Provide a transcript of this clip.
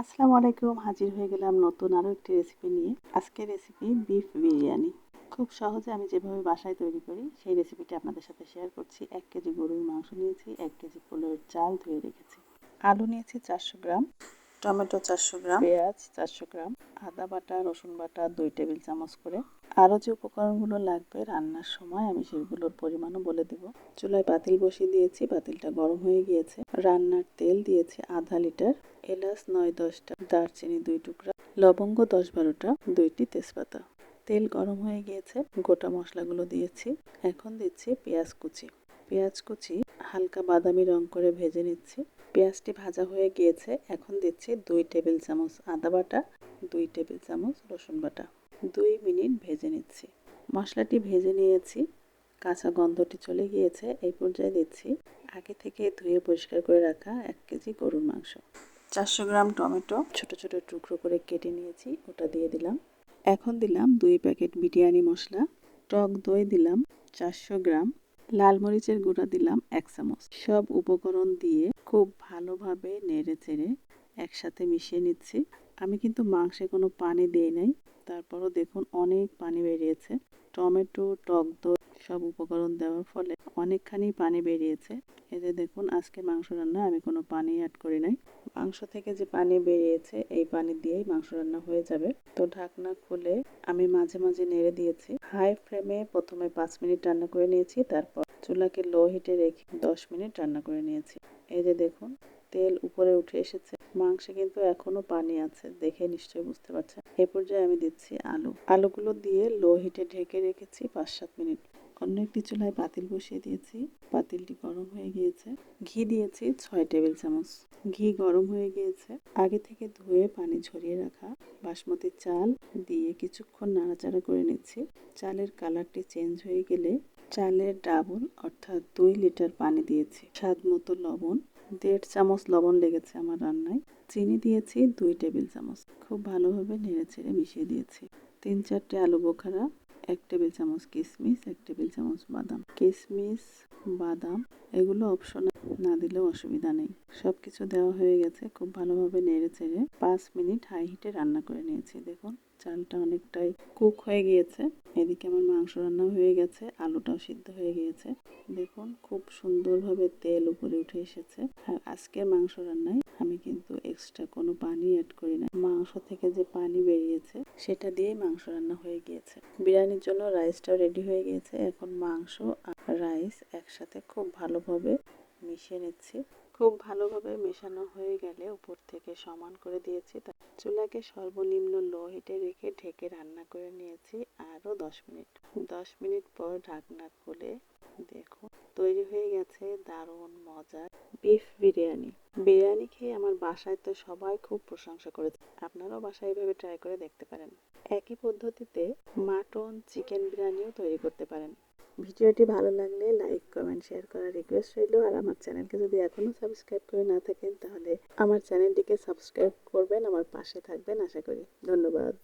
আসসালামু আলাইকুম, হাজির হয়ে গেলাম নতুন আরও একটি রেসিপি নিয়ে। আজকের রেসিপি বিফ বিরিয়ানি। খুব সহজে আমি যেভাবে বাসায় তৈরি করি, সেই রেসিপিটি আপনাদের সাথে শেয়ার করছি। এক কেজি গরুর মাংস নিয়েছি, এক কেজি পোলোর চাল ধুয়ে রেখেছি। আলু নিয়েছি চারশো গ্রাম, টমেটো চারশো গ্রাম, পেঁয়াজ চারশো গ্রাম, আদা বাটা, রসুন বাটা দুই টেবিল চামচ করে। আরও যে উপকরণগুলো লাগবে রান্নার সময় আমি সেগুলোর পরিমাণও বলে দেব। চুলায় পাতিল বসিয়ে দিয়েছি পাতিলটা গরম হয়ে গিয়েছে। রান্নার তেল দিয়েছি আধা লিটার, এলাচ নয় দশটা, দারচিনি দুই টুকরা, লবঙ্গ দশ বারোটা, দুইটি তেজপাতা। তেল গরম হয়ে গিয়েছে, গোটা মশলাগুলো দিয়েছি। এখন দিচ্ছি পেঁয়াজ কুচি। পেঁয়াজ কুচি হালকা বাদামি রং করে ভেজে নিচ্ছি। পেঁয়াজটি ভাজা হয়ে গিয়েছে, এখন দিচ্ছি দুই টেবিল চামচ আদা বাটা, দুই টেবিল চামচ রসুন বাটা। দুই মিনিট ভেজে নিচ্ছি। মশলাটি ভেজে নিয়েছি। কাঁচা গন্ধটি চলে গিয়েছে, এই পর্যায়ে দিচ্ছি আগে থেকে ধুয়ে পরিষ্কার করে রাখা এক কেজি গরুর মাংস। চারশো গ্রাম টমেটো ছোট ছোট টুকরো করে কেটে নিয়েছি, ওটা দিয়ে দিলাম। এখন দিলাম দুই প্যাকেট বিরিয়ানি মশলা, টক দই দিলাম চারশো গ্রাম, লাল মরিচের গুঁড়া দিলাম এক চামচ। সব উপকরণ দিয়ে খুব ভালোভাবে নেড়ে চেড়ে একসাথে মিশিয়ে নিচ্ছি। আমি কিন্তু মাংসে কোনো পানি দিই নাই, তারপরও দেখুন অনেক পানি বেরিয়েছে। টমেটো, টক দই সব উপকরণ দেওয়ার ফলে অনেকখানি পানি বেরিয়েছে। এতে দেখুন আজকে মাংস রান্না আমি কোনো পানি অ্যাড করি নাই। মাংস থেকে যে পানি বেরিয়েছে, এই পানি দিয়েই মাংস রান্না হয়ে যাবে। তো ঢাকনা খুলে আমি মাঝে মাঝে নেড়ে দিয়েছি। হাই ফ্লেমে প্রথমে পাঁচ মিনিট রান্না করে নিয়েছি, তারপর চুলাকে লো হিটে রেখে দশ মিনিট রান্না করে নিয়েছি। এই যে দেখুন, তেল উপরে উঠে এসেছে। মাংসে কিন্তু এখনও পানি আছে, দেখে নিশ্চয়ই বুঝতে পারছেন। এ পর্যায়ে আমি দিচ্ছি আলু। আলুগুলো দিয়ে লো হিটে ঢেকে রেখেছি পাঁচ সাত মিনিট। অন্য একটি চুলায় পাতিল বসিয়ে দিয়েছি। পাতিলটি গরম হয়ে গিয়েছে। ঘি দিয়েছি ছয় টেবিল চামচ। ঘি গরম হয়ে গিয়েছে। আগে থেকে ধুয়ে পানি ঝরিয়ে রাখা বাসমতি চাল দিয়ে কিছুক্ষণ নাড়াচাড়া করে নিচ্ছি। চালের কালারটি চেঞ্জ হয়ে গেলে চালের ডাবল অর্থাৎ দুই লিটার পানি দিয়েছি। স্বাদ মতো লবণ, দেড় চামচ লবণ লেগেছে আমার রান্নায়। চিনি দিয়েছি দুই টেবিল চামচ। খুব ভালোভাবে নেড়ে ছেড়ে মিশিয়ে দিয়েছি। তিন চারটে আলু বোখারা এক টেবিল চামচ কিশমিশ এক টেবিল চামচ বাদাম। কিশমিশ বাদাম, এগুলো অপশন না দিলেও অসুবিধা নেই। সব কিছু দেওয়া হয়ে গেছে, খুব ভালোভাবে নেড়ে চেড়ে পাঁচ মিনিট হাই হিটে রান্না করে নিয়েছি, দেখুন। চালটা অনেকটাই কুক হয়ে গিয়েছে। এদিকে আমার মাংস রান্না হয়ে গেছে, আলুটাও সিদ্ধ হয়ে গিয়েছে। দেখুন, খুব সুন্দরভাবে তেল উপরে উঠে এসেছে। আর আজকের মাংস রান্নায় আমি কিন্তু এক্সট্রা কোনো পানি অ্যাড করি না। মাংস থেকে যে পানি বেরিয়েছে, সেটা দিয়েই মাংস রান্না হয়ে গিয়েছে। বিরিয়ানির জন্য রাইসটাও রেডি হয়ে গিয়েছে। এখন মাংস আর রাইস একসাথে খুব ভালোভাবে মিশিয়ে নিচ্ছি। খুব ভালোভাবে মেশানো হয়ে গেলে উপর থেকে সমান করে দিয়েছি। চুলাকে সর্বনিম্ন লো হিটে রেখে ঢেকে রান্না করে নিয়েছি আরও দশ মিনিট। দশ মিনিট পর ঢাকনা খুলে দেখুন, তৈরি হয়ে গেছে দারুণ মজার বিফ বিরিয়ানি। বিরিয়ানি খেয়ে আমার বাসায় তো সবাই খুব প্রশংসা করেছে। আপনারাও বাসায় এভাবে ট্রাই করে দেখতে পারেন। একই পদ্ধতিতে মাটন, চিকেন বিরিয়ানিও তৈরি করতে পারেন। ভিডিওটি ভালো লাগলে লাইক, কমেন্ট, শেয়ার করার রিকোয়েস্ট রইল। আর আমার চ্যানেলকে যদি এখনও সাবস্ক্রাইব করে না থাকেন, তাহলে আমার চ্যানেলটিকে সাবস্ক্রাইব করবেন, আমার পাশে থাকবেন। আশা করি। ধন্যবাদ।